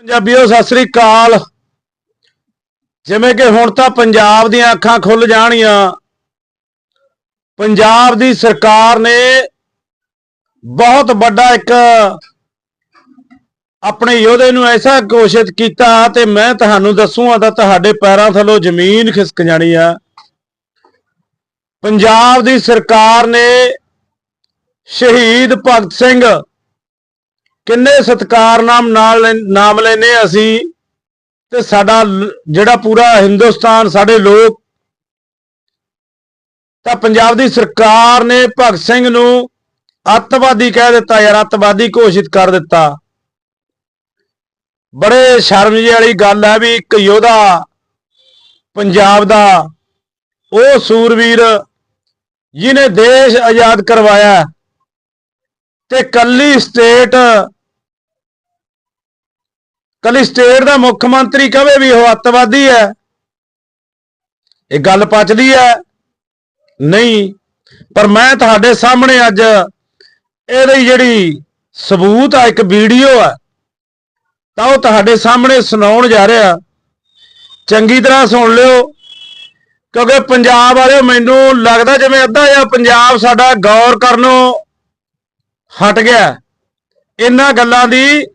ਪੰਜਾਬੀਓ, ਸਤਿ ਸ੍ਰੀ ਅਕਾਲ। ਜਿਵੇਂ ਕਿ ਹੁਣ ਤਾਂ ਪੰਜਾਬ ਦੀਆਂ ਅੱਖਾਂ ਖੁੱਲ ਜਾਣੀਆਂ। ਪੰਜਾਬ ਦੀ ਸਰਕਾਰ ਨੇ ਬਹੁਤ ਵੱਡਾ ਇੱਕ ਆਪਣੇ ਯੋਧੇ ਨੂੰ ਐਸਾ ਘੋਸ਼ਿਤ ਕੀਤਾ ਤੇ ਮੈਂ ਤੁਹਾਨੂੰ ਦੱਸੂਗਾ ਤਾਂ ਤੁਹਾਡੇ ਪੈਰਾਂ ਥੱਲੋਂ ਜ਼ਮੀਨ ਖਿਸਕ ਜਾਣੀ ਆ। ਪੰਜਾਬ ਦੀ ਸਰਕਾਰ ਨੇ ਸ਼ਹੀਦ ਭਗਤ ਸਿੰਘ ਕਿੰਨੇ ਸਤਕਾਰ ਨਾਮ ਨਾਲ ਨਾਮ ਲੈਨੇ ਅਸੀਂ ਤੇ ਸਾਡਾ ਜਿਹੜਾ ਪੂਰਾ ਹਿੰਦੁਸਤਾਨ, ਸਾਡੇ ਲੋਕ ਤਾਂ ਪੰਜਾਬ ਦੀ ਸਰਕਾਰ ਨੇ ਭਗਤ ਸਿੰਘ ਨੂੰ ਅੱਤਵਾਦੀ ਕਹਿ ਦਿੱਤਾ, ਯਾਰ ਅੱਤਵਾਦੀ ਘੋਸ਼ਿਤ ਕਰ ਦਿੱਤਾ। ਬੜੇ ਸ਼ਰਮ ਜਿਹੀ ਵਾਲੀ ਗੱਲ ਹੈ ਵੀ ਇੱਕ ਯੋਧਾ ਪੰਜਾਬ ਦਾ, ਉਹ ਸੂਰਵੀਰ ਜਿਹਨੇ ਦੇਸ਼ ਆਜ਼ਾਦ ਕਰਵਾਇਆ ਤੇ ਕੱਲੀ ਸਟੇਟ ਕੱਲੀ ਸਟੇਟ ਦਾ ਮੁੱਖ ਮੰਤਰੀ ਕਹੇ ਵੀ ਉਹ ਅੱਤਵਾਦੀ ਹੈ। ਇਹ ਗੱਲ ਪਚਦੀ ਹੈ। ਨਹੀਂ, ਪਰ ਮੈਂ ਤੁਹਾਡੇ ਸਾਹਮਣੇ ਅੱਜ ਇਹਦੀ ਜਿਹੜੀ ਸਬੂਤ ਆ, ਇੱਕ ਵੀਡੀਓ ਆ, ਤਾਂ ਉਹ ਤੁਹਾਡੇ ਸਾਹਮਣੇ ਸੁਣਾਉਣ ਜਾ ਰਿਹਾ। ਚੰਗੀ ਤਰ੍ਹਾਂ ਸੁਣ ਲਿਓ, ਕਿਉਂਕਿ ਪੰਜਾਬ ਵਾਲਿਓ ਮੈਨੂੰ ਲੱਗਦਾ ਜਿਵੇਂ ਅੱਧਾ ਜਿਹਾ ਪੰਜਾਬ ਸਾਡਾ ਗੌਰ ਕਰਨੋਂ ਹਟ ਗਿਆ। ਇਹਨਾਂ ਗੱਲਾਂ ਦੀ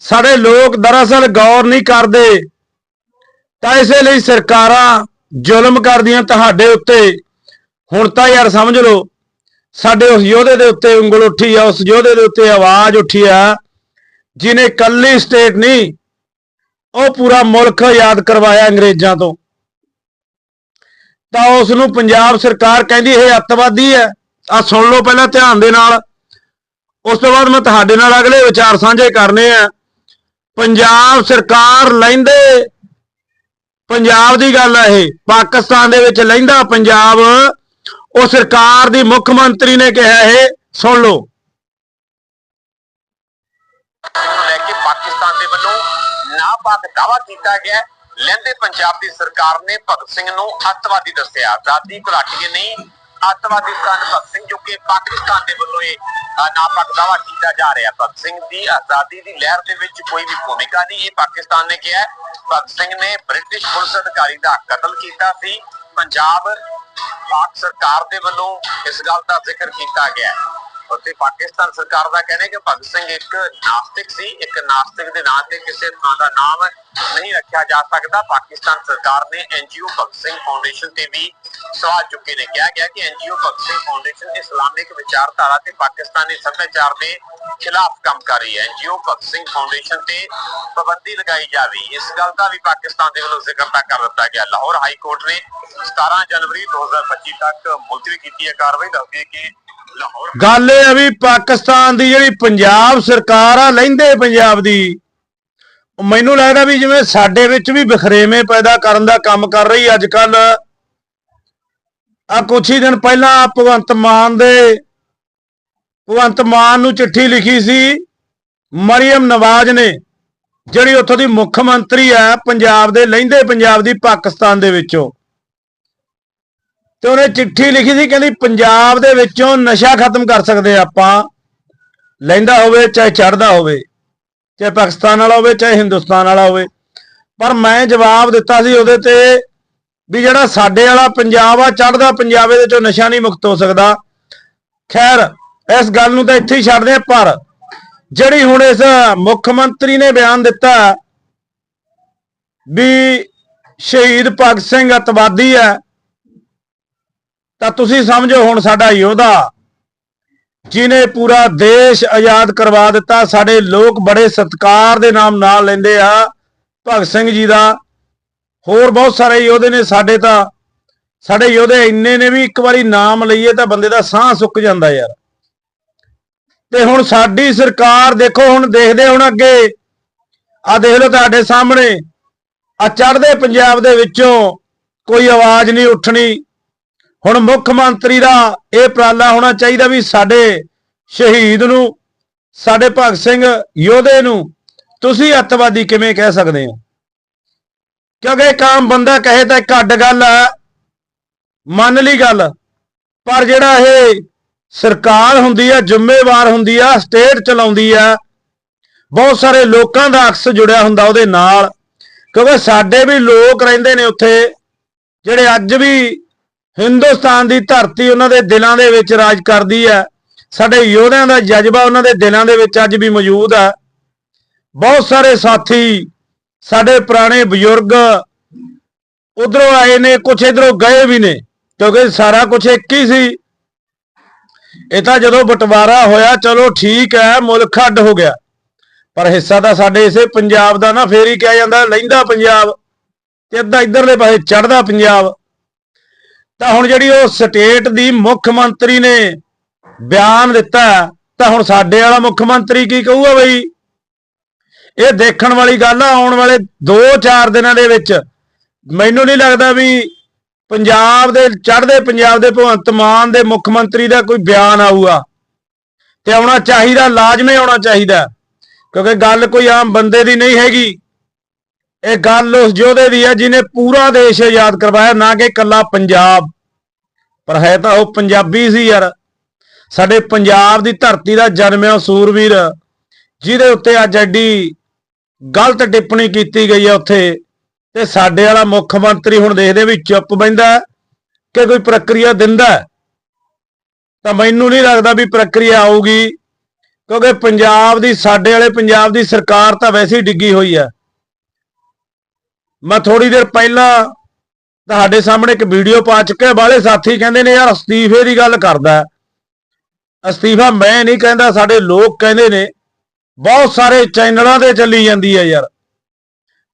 ਸਾਡੇ ਲੋਕ ਦਰਅਸਲ ਗੌਰ ਨਹੀਂ ਕਰਦੇ। ਤਾਂ ਇਸੇ ਲਈ ਸਰਕਾਰਾਂ ਜ਼ੁਲਮ ਕਰਦੀਆਂ ਤੁਹਾਡੇ ਉੱਤੇ। ਹੁਣ ਤਾਂ ਯਾਰ ਸਮਝ ਲਓ, ਸਾਡੇ ਉਸ ਯੋਧੇ ਦੇ ਉੱਤੇ ਉਂਗਲ ਉੱਠੀ ਆ, ਉਸ ਯੋਧੇ ਦੇ ਉੱਤੇ ਆਵਾਜ਼ ਉੱਠੀ ਆ, ਜਿਨੇ ਕੱਲੀ ਸਟੇਟ ਨਹੀਂ, ਉਹ ਪੂਰਾ ਮੁਲਕ ਯਾਦ ਕਰਵਾਇਆ ਅੰਗਰੇਜ਼ਾਂ ਤੋਂ। ਤਾਂ ਉਸ ਨੂੰ ਪੰਜਾਬ ਸਰਕਾਰ ਕਹਿੰਦੀ ਇਹ ਅੱਤਵਾਦੀ ਹੈ। ਆ ਸੁਣ ਲਓ ਪਹਿਲਾਂ ਧਿਆਨ ਦੇ ਨਾਲ। ਉਸ ਤੋਂ ਬਾਅਦ ਮੈਂ ਤੁਹਾਡੇ ਨਾਲ ਅਗਲੇ ਵਿਚਾਰ ਸਾਂਝੇ ਕਰਨੇ ਆ। ਪੰਜਾਬ ਸਰਕਾਰ ਲੈਂਦੇ। ਪੰਜਾਬ ਦੀ ਗੱਲ ਹੈ ਇਹ। ਪਾਕਿਸਤਾਨ ਦੇ ਵਿੱਚ ਲੈਂਦਾ ਪੰਜਾਬ। ਉਹ ਸਰਕਾਰ ਦੀ ਮੁੱਖ ਮੰਤਰੀ ਨੇ ਕਿਹਾ ਇਹ। ਸੁਣ ਲਓ। ਲੈ ਕੇ ਪਾਕਿਸਤਾਨ ਦੇ ਵੱਲੋਂ ਨਾਪਾਕ ਦਾਵਾ ਕੀਤਾ ਗਿਆ। ਹੈ। ਲਹਿੰਦੇ ਪੰਜਾਬ ਦੀ ਸਰਕਾਰ ਨੇ ਭਗਤ ਸਿੰਘ ਨੂੰ ਅੱਤਵਾਦੀ ਦੱਸਿਆ। ਆਜ਼ਾਦੀ ਘੁਲਾਟੀਏ ਨਹੀਂ ਅੱਤਵਾਦੀ ਸਨ ਭਗਤ ਸਿੰਘ ਜੋ ਕਿ ਪਾਕਿਸਤਾਨ ਦੇ ਵੱਲੋਂ ਇਹ ਅ, ਦਾਵਾ ਕੀਤਾ ਜਾ ਰਿਹਾ ਭਗਤ ਸਿੰਘ ਦੀ ਆਜ਼ਾਦੀ ਦੀ ਲਹਿਰ ਦੇ ਵਿੱਚ ਕੋਈ ਵੀ ਭੂਮਿਕਾ ਨਹੀਂ ਇਹ ਪਾਕਿਸਤਾਨ ਨੇ ਕਿਹਾ ਭਗਤ ਸਿੰਘ ਨੇ ਬ੍ਰਿਟਿਸ਼ ਪੁਲਿਸ ਅਧਿਕਾਰੀ ਦਾ ਕਤਲ ਕੀਤਾ ਸੀ। ਪੰਜਾਬ ਪਾਕ ਸਰਕਾਰ ਦੇ ਵੱਲੋਂ ਇਸ ਗੱਲ ਦਾ ਜ਼ਿਕਰ ਕੀਤਾ ਗਿਆ ਹੈ। ਅਤੇ ਪਾਕਿਸਤਾਨ ਸਰਕਾਰ ਦਾ ਕਹਿਣਾ ਹੈ ਕਿ ਭਗਤ ਸਿੰਘ ਇੱਕ ਨਾਸਤਿਕ ਸੀ ਇੱਕ ਨਾਸਤਿਕ ਦੇ ਨਾਂ ਤੇ ਕਿਸੇ ਥਾਂ ਦਾ ਨਾਮ ਨਹੀਂ ਰੱਖਿਆ ਜਾ ਸਕਦਾ। ਪਾਕਿਸਤਾਨ ਸਰਕਾਰ ਨੇ ਐਨਜੀਓ ਭਗਤ ਸਿੰਘ ਫਾਊਂਡੇਸ਼ਨ ਤੇ ਵੀ ਸਵਾਲ ਚੁੱਕੇ ਨੇ। ਕਿਹਾ ਗਿਆ ਕਿ NGO Bhagat Singh foundation Islamic ਵਿਚਾਰਧਾਰਾ ਤੇ ਪਾਕਿਸਤਾਨੀ ਸੱਭਿਆਚਾਰ ਦੇ ਖਿਲਾਫ ਕੰਮ ਕਰ ਰਹੀ ਹੈ। ਐਨਜੀਓ ਭਗਤ ਸਿੰਘ ਫਾਊਂਡੇਸ਼ਨ ਤੇ ਪਾਬੰਦੀ ਲਗਾਈ ਜਾਵੇ। ਇਸ ਗੱਲ ਦਾ ਵੀ ਪਾਕਿਸਤਾਨ ਦੇ ਵੱਲੋਂ ਜ਼ਿਕਰ ਤਾਂ ਕਰ ਦਿੱਤਾ ਗਿਆ। ਲਾਹੌਰ ਹਾਈ ਕੋਰਟ ਨੇ 17 ਜਨਵਰੀ 2025 ਤੱਕ ਮੁਲਤਵੀ ਕੀਤੀ ਹੈ ਕਾਰਵਾਈ। ਦੱਸਦੀ ਹੈ ਕਿ ਲਾਹੌਰ ਗੱਲ ਇਹ ਆ ਵੀ ਪਾਕਿਸਤਾਨ ਦੀ ਜਿਹੜੀ ਪੰਜਾਬ ਸਰਕਾਰ ਆ, ਲੈਂਦੇ ਪੰਜਾਬ ਦੀ, ਮੈਨੂੰ ਲੱਗਦਾ ਵੀ ਜਿਵੇਂ ਸਾਡੇ ਵਿੱਚ ਵੀ ਬਖਰੇਵੇਂ ਪੈਦਾ ਕਰਨ ਦਾ ਕੰਮ ਕਰ ਰਹੀ ਅੱਜ ਕੱਲ ਆ ਕੁਛ ਹੀ ਦਿਨ ਪਹਿਲਾਂ ਭਗਵੰਤ ਮਾਨ ਦੇ, ਭਗਵੰਤ ਮਾਨ ਨੂੰ ਚਿੱਠੀ ਲਿਖੀ ਸੀ ਮਰੀਮ ਨਵਾਜ਼ ਨੇ, ਜਿਹੜੀ ਉੱਥੋਂ ਦੀ ਮੁੱਖ ਮੰਤਰੀ ਹੈ, ਪੰਜਾਬ ਦੇ ਲਹਿੰਦੇ ਪੰਜਾਬ ਦੀ ਪਾਕਿਸਤਾਨ ਦੇ ਵਿੱਚੋਂ। ਤੇ ਉਹਨੇ ਚਿੱਠੀ ਲਿਖੀ ਸੀ, ਕਹਿੰਦੀ ਪੰਜਾਬ ਦੇ ਵਿੱਚੋਂ ਨਸ਼ਾ ਖਤਮ ਕਰ ਸਕਦੇ ਆਪਾਂ, ਲੈਂਦਾ ਹੋਵੇ, ਚਾਹੇ ਚੜਦਾ ਹੋਵੇ, ਚਾਹੇ ਪਾਕਿਸਤਾਨ ਵਾਲਾ ਹੋਵੇ, ਚਾਹੇ ਹਿੰਦੁਸਤਾਨ ਵਾਲਾ ਹੋਵੇ। ਪਰ ਮੈਂ ਜਵਾਬ ਦਿੱਤਾ ਸੀ ਉਹਦੇ ਤੇ ਵੀ ਜਿਹੜਾ ਸਾਡੇ ਵਾਲਾ ਪੰਜਾਬ ਆ ਚੜਦਾ ਪੰਜਾਬ ਦੇ ਵਿੱਚੋਂ ਨਸ਼ਾ ਨਹੀਂ ਮੁਕਤ ਹੋ ਸਕਦਾ। ਖੈਰ, ਇਸ ਗੱਲ ਨੂੰ ਤਾਂ ਇੱਥੇ ਹੀ ਛੱਡਦੇ ਆ ਪਰ ਜਿਹੜੀ ਹੁਣ ਇਸ ਮੁੱਖ ਮੰਤਰੀ ਨੇ ਬਿਆਨ ਦਿੱਤਾ ਵੀ ਸ਼ਹੀਦ ਭਗਤ ਸਿੰਘ ਅਤਵਾਦੀ ਹੈ, ਤਾਂ ਤੁਸੀਂ ਸਮਝੋ ਹੁਣ ਸਾਡਾ ਯੋਧਾ ਜਿਨੇ ਪੂਰਾ ਦੇਸ਼ ਆਜ਼ਾਦ ਕਰਵਾ ਦਿੱਤਾ, ਸਾਡੇ ਲੋਕ ਬੜੇ ਸਤਿਕਾਰ ਦੇ ਨਾਮ ਨਾਲ ਲੈਂਦੇ ਆ ਭਗਤ ਸਿੰਘ ਜੀ ਦਾ। ਹੋਰ ਬਹੁਤ ਸਾਰੇ ਯੋਧੇ ਨੇ ਸਾਡੇ ਤਾਂ, ਸਾਡੇ ਯੋਧੇ ਇੰਨੇ ਨੇ ਵੀ ਇੱਕ ਵਾਰੀ ਨਾਮ ਲਈਏ ਤਾਂ ਬੰਦੇ ਦਾ ਸਾਹ ਸੁੱਕ ਜਾਂਦਾ ਯਾਰ। ਤੇ ਹੁਣ ਸਾਡੀ ਸਰਕਾਰ ਦੇਖੋ ਹੁਣ ਦੇਖਦੇ ਹੁਣ ਅੱਗੇ। ਆ ਦੇਖ ਲਓ ਤੁਹਾਡੇ ਸਾਹਮਣੇ ਆ ਚੜ੍ਹਦੇ ਪੰਜਾਬ ਦੇ ਵਿੱਚੋਂ ਕੋਈ ਆਵਾਜ਼ ਨਹੀਂ ਉੱਠਣੀ। ਹੁਣ ਮੁੱਖ ਮੰਤਰੀ ਦਾ ਇਹ ਉਪਰਾਲਾ ਹੋਣਾ ਚਾਹੀਦਾ ਵੀ ਸਾਡੇ ਸ਼ਹੀਦ ਨੂੰ, ਸਾਡੇ ਭਗਤ ਸਿੰਘ ਯੋਧੇ ਨੂੰ, ਤੁਸੀਂ ਅੱਤਵਾਦੀ ਕਿਵੇਂ ਕਹਿ ਸਕਦੇ ਹੋ? ਕਿਉਂਕਿ ਇੱਕ ਆਮ ਬੰਦਾ ਕਹੇ ਤਾਂ ਘੱਟ ਗੱਲ ਹੈ, ਮੰਨ ਲਈ ਗੱਲ। ਪਰ ਜਿਹੜਾ ਇਹ ਸਰਕਾਰ ਹੁੰਦੀ ਆ ਜ਼ਿੰਮੇਵਾਰ ਹੁੰਦੀ ਆ ਸਟੇਟ ਚਲਾਉਂਦੀ ਆ ਬਹੁਤ ਸਾਰੇ ਲੋਕਾਂ ਦਾ ਅਕਸ ਜੁੜਿਆ ਹੁੰਦਾ ਉਹਦੇ ਨਾਲ। ਕਿਉਂਕਿ ਸਾਡੇ ਵੀ ਲੋਕ ਰਹਿੰਦੇ ਨੇ ਉੱਥੇ, ਜਿਹੜੇ ਅੱਜ ਵੀ ਹਿੰਦੁਸਤਾਨ ਦੀ ਧਰਤੀ ਉਹਨਾਂ ਦੇ ਦਿਲਾਂ ਦੇ ਵਿੱਚ ਰਾਜ ਕਰਦੀ ਹੈ। ਸਾਡੇ ਯੋਧਿਆਂ ਦਾ ਜਜ਼ਬਾ ਉਹਨਾਂ ਦੇ ਦਿਲਾਂ ਦੇ ਵਿੱਚ ਅੱਜ ਵੀ ਮੌਜੂਦ ਹੈ। ਬਹੁਤ ਸਾਰੇ ਸਾਥੀ ਸਾਡੇ ਪੁਰਾਣੇ ਬਜ਼ੁਰਗ ਉਧਰੋਂ ਆਏ ਨੇ, ਕੁਛ ਇਧਰੋਂ ਗਏ ਵੀ ਨੇ, ਕਿਉਂਕਿ ਸਾਰਾ ਕੁਝ ਇੱਕ ਹੀ ਸੀ। ਇਹ ਤਾਂ ਜਦੋਂ ਬਟਵਾਰਾ ਹੋਇਆ, ਚਲੋ ਠੀਕ ਹੈ, ਮੁਲਕ ਅੱਡ ਹੋ ਗਿਆ। ਪਰ ਹਿੱਸਾ ਤਾਂ ਸਾਡੇ ਇਸੇ ਪੰਜਾਬ ਦਾ ਨਾ, ਫੇਰ ਹੀ ਕਿਹਾ ਜਾਂਦਾ, ਲੈਂਦਾ ਪੰਜਾਬ, ਤੇ ਅੱਧਾ ਇਧਰਲੇ ਪਾਸੇ ਚੜਦਾ ਪੰਜਾਬ। ਤਾਂ ਹੁਣ ਜਿਹੜੀ ਉਹ ਸਟੇਟ ਦੀ ਮੁੱਖ ਮੰਤਰੀ ਨੇ ਬਿਆਨ ਦਿੱਤਾ, ਤਾਂ ਹੁਣ ਸਾਡੇ ਵਾਲਾ ਮੁੱਖ ਮੰਤਰੀ ਕੀ ਕਹੂਗਾ ਬਈ? ਇਹ ਦੇਖਣ ਵਾਲੀ ਗੱਲ ਆ, ਆਉਣ ਵਾਲੇ 2-4 ਦਿਨਾਂ ਦੇ ਵਿੱਚ ਮੈਨੂੰ ਨਹੀਂ ਲੱਗਦਾ ਵੀ ਪੰਜਾਬ ਦੇ, ਚੜ੍ਹਦੇ ਪੰਜਾਬ ਦੇ ਭਗਵੰਤ ਮਾਨ ਦੇ ਮੁੱਖ ਮੰਤਰੀ ਦਾ ਕੋਈ ਬਿਆਨ ਆਊਗਾ। ਤੇ ਆਉਣਾ ਚਾਹੀਦਾ, ਲਾਜ਼ਮੀ ਆਉਣਾ ਚਾਹੀਦਾ। ਕਿਉਂਕਿ ਗੱਲ ਕੋਈ ਆਮ ਬੰਦੇ ਦੀ ਨਹੀਂ ਹੈਗੀ। ਇਹ ਗੱਲ ਉਸ ਯੋਧੇ ਦੀ ਹੈ ਜਿਨੇ ਪੂਰਾ ਦੇਸ਼ ਆਜ਼ਾਦ ਕਰਵਾਇਆ, ਨਾ ਕਿ ਇਕੱਲਾ ਪੰਜਾਬ। ਪਰ ਹੈ ਤਾਂ ਉਹ ਪੰਜਾਬੀ ਸੀ ਯਾਰ। ਸਾਡੇ ਪੰਜਾਬ ਦੀ ਧਰਤੀ ਦਾ ਜਨਮਿਆ ਸੂਰਵੀਰ ਜਿਹਦੇ ਉੱਤੇ ਅੱਜ ਐਡੀ ਗਲਤ ਟਿੱਪਣੀ ਕੀਤੀ ਗਈ ਹੈ ਉੱਥੇ। ਤੇ ਸਾਡੇ ਵਾਲਾ ਮੁੱਖ ਮੰਤਰੀ ਹੁਣ ਦੇਖਦੇ ਵੀ ਚੁੱਪ ਬੈਂਦਾ ਕਿ ਕੋਈ ਪ੍ਰਕਿਰਿਆ ਦਿੰਦਾ ਤਾਂ ਮੈਨੂੰ ਨਹੀਂ ਲੱਗਦਾ ਵੀ ਪ੍ਰਕਿਰਿਆ ਆਊਗੀ, ਕਿਉਂਕਿ ਪੰਜਾਬ ਦੀ, ਸਾਡੇ ਵਾਲੇ ਪੰਜਾਬ ਦੀ ਸਰਕਾਰ ਤਾਂ ਵੈਸੇ ਹੀ ਡਿੱਗੀ ਹੋਈ ਹੈ ਮੈਂ ਥੋੜੀ ਦੇਰ ਪਹਿਲਾਂ ਤੁਹਾਡੇ ਸਾਹਮਣੇ ਇੱਕ ਵੀਡੀਓ ਪਾ ਚੁੱਕਿਆ ਬਾਲੇ ਸਾਥੀ ਕਹਿੰਦੇ ਨੇ, ਯਾਰ ਅਸਤੀਫੇ ਦੀ ਗੱਲ ਕਰਦਾ ਅਸਤੀਫਾ ਮੈਂ ਨਹੀਂ ਕਹਿੰਦਾ, ਸਾਡੇ ਲੋਕ ਕਹਿੰਦੇ ਨੇ ਬਹੁਤ ਸਾਰੇ ਚੈਨਲਾਂ ਤੇ ਚੱਲੀ ਜਾਂਦੀ ਹੈ ਯਾਰ।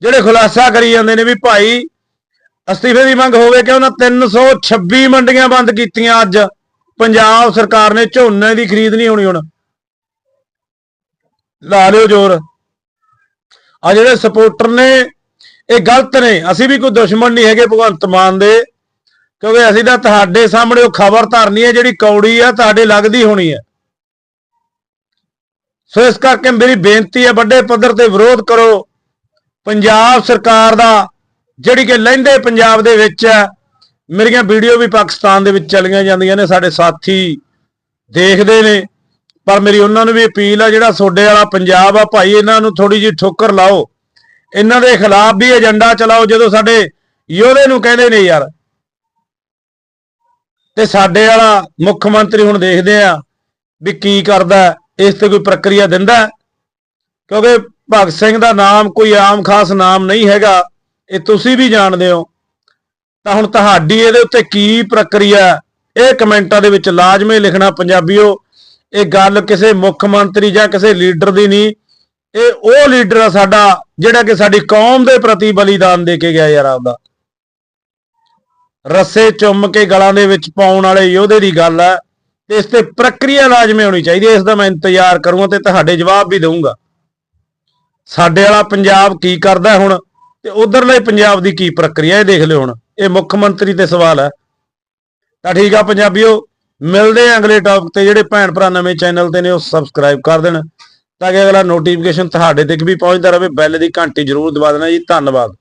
ਜਿਹੜੇ ਖੁਲਾਸਾ ਕਰੀ ਜਾਂਦੇ ਨੇ ਵੀ ਭਾਈ, ਅਸਤੀਫੇ ਦੀ ਮੰਗ ਹੋਵੇ ਕਿ ਉਹਨਾਂ 326 ਮੰਡੀਆਂ ਬੰਦ ਕੀਤੀਆਂ ਅੱਜ। ਪੰਜਾਬ ਸਰਕਾਰ ਨੇ ਝੋਨੇ ਦੀ ਖਰੀਦ ਨਹੀਂ ਹੋਣੀ ਹੁਣ। ਲਾ ਲਿਓ ਜ਼ੋਰ। ਆ ਜਿਹੜੇ ਸਪੋਰਟਰ ਨੇ, ਇਹ ਗਲਤ ਨੇ। ਅਸੀਂ ਵੀ ਕੋਈ ਦੁਸ਼ਮਣ ਨਹੀਂ ਹੈਗੇ ਭਗਵੰਤ ਮਾਨ ਦੇ, ਕਿਉਂਕਿ ਅਸੀਂ ਤਾਂ ਤੁਹਾਡੇ ਸਾਹਮਣੇ ਉਹ ਖਬਰ ਧਰਨੀ ਹੈ ਜਿਹੜੀ ਕੌੜੀ ਆ, ਤੁਹਾਡੇ ਲੱਗਦੀ ਹੋਣੀ ਹੈ। ਸੋ ਇਸ ਕਰਕੇ ਮੇਰੀ ਬੇਨਤੀ ਹੈ, ਵੱਡੇ ਪੱਧਰ ਤੇ ਵਿਰੋਧ ਕਰੋ। ਪੰਜਾਬ ਸਰਕਾਰ ਦਾ, ਜਿਹੜੀ ਕਿ ਲਹਿੰਦੇ ਪੰਜਾਬ ਦੇ ਵਿੱਚ ਹੈ, ਮੇਰੀਆਂ ਵੀਡੀਓ ਵੀ ਪਾਕਿਸਤਾਨ ਦੇ ਵਿੱਚ ਚਲੀਆਂ ਜਾਂਦੀਆਂ ਨੇ, ਸਾਡੇ ਸਾਥੀ ਦੇਖਦੇ ਨੇ। ਪਰ ਮੇਰੀ ਉਹਨਾਂ ਨੂੰ ਵੀ ਅਪੀਲ ਆ, ਜਿਹੜਾ ਸੋਡੇ ਵਾਲਾ ਪੰਜਾਬ ਆ, ਭਾਈ ਇਹਨਾਂ ਨੂੰ ਥੋੜੀ ਜਿਹੀ ਠੋਕਰ ਲਾਓ। ਇਹਨਾਂ ਦੇ ਖਿਲਾਫ ਵੀ ਏਜੰਡਾ ਚਲਾਓ, ਜਦੋਂ ਸਾਡੇ ਯੋਧੇ ਨੂੰ ਕਹਿੰਦੇ ਨੇ ਯਾਰ। ਤੇ ਸਾਡੇ ਵਾਲਾ ਮੁੱਖ ਮੰਤਰੀ ਹੁਣ ਦੇਖਦੇ ਆ ਵੀ ਕੀ ਕਰਦਾ। ਇਸ ਤੇ ਕੋਈ ਪ੍ਰਕਿਰਿਆ ਦਿੰਦਾ ਕਿਉਂਕਿ ਭਗਤ ਸਿੰਘ ਦਾ ਨਾਮ ਕੋਈ ਆਮ ਖਾਸ ਨਾਮ ਨਹੀਂ ਹੈਗਾ। ਇਹ ਤੁਸੀਂ ਵੀ ਜਾਣਦੇ ਹੋ। ਤਾਂ ਹੁਣ ਤੁਹਾਡੀ ਇਹਦੇ ਉੱਤੇ ਕੀ ਪ੍ਰਕਿਰਿਆ ਇਹ ਕਮੈਂਟਾਂ ਦੇ ਵਿੱਚ ਲਾਜ਼ਮੀ ਲਿਖਣਾ ਪੰਜਾਬੀਓ, ਇਹ ਗੱਲ ਕਿਸੇ ਮੁੱਖ ਮੰਤਰੀ ਜਾਂ ਕਿਸੇ ਲੀਡਰ ਦੀ ਨਹੀਂ। ਇਹ ਉਹ ਲੀਡਰ ਆ ਸਾਡਾ, ਜਿਹੜਾ ਕਿ ਸਾਡੀ ਕੌਮ ਦੇ ਪ੍ਰਤੀ ਬਲੀਦਾਨ ਦੇ ਕੇ ਗਿਆ ਯਾਰ ਆਪਦਾ। ਰੱਸੇ ਚੁੰਮ ਕੇ ਗਲਾਂ ਦੇ ਵਿੱਚ ਪਾਉਣ ਵਾਲੇ ਯੋਧੇ ਦੀ ਗੱਲ ਹੈ। ਤੇ ਇਸ ਤੇ ਪ੍ਰਕਿਰਿਆ ਲਾਜ਼ਮੀ ਹੋਣੀ ਚਾਹੀਦੀ ਹੈ। ਇਸ ਦਾ ਮੈਂ ਇੰਤਜ਼ਾਰ ਕਰੂੰਗਾ ਤੇ ਤੁਹਾਡੇ ਜਵਾਬ ਵੀ ਦਊਂਗਾ। ਸਾਡੇ ਵਾਲਾ ਪੰਜਾਬ ਕੀ ਕਰਦਾ ਹੁਣ ਤੇ ਉਧਰਲੇ ਪੰਜਾਬ ਦੀ ਕੀ ਪ੍ਰਕਿਰਿਆ ਇਹ ਦੇਖ ਲਿਓ ਹੁਣ। ਇਹ ਮੁੱਖ ਮੰਤਰੀ ਤੇ ਸਵਾਲ ਹੈ। ਤਾਂ ਠੀਕ ਆ ਪੰਜਾਬੀਓ, ਮਿਲਦੇ ਆ ਅਗਲੇ ਟੌਪਿਕ ਤੇ। ਜਿਹੜੇ ਭੈਣ ਭਰਾ ਨਵੇਂ ਚੈਨਲ ਤੇ ਨੇ, ਉਹ ਸਬਸਕ੍ਰਾਈਬ ਕਰ ਦੇਣ। ਤਾਂ ਕਿ ਅਗਲਾ ਨੋਟੀਫਿਕੇਸ਼ਨ ਤੁਹਾਡੇ ਤੱਕ ਵੀ ਪਹੁੰਚਦਾ ਰਹੇ। ਬੈਲ ਦੀ ਘੰਟੀ ਜ਼ਰੂਰ ਦਬਾ ਦੇਣਾ ਜੀ। ਧੰਨਵਾਦ।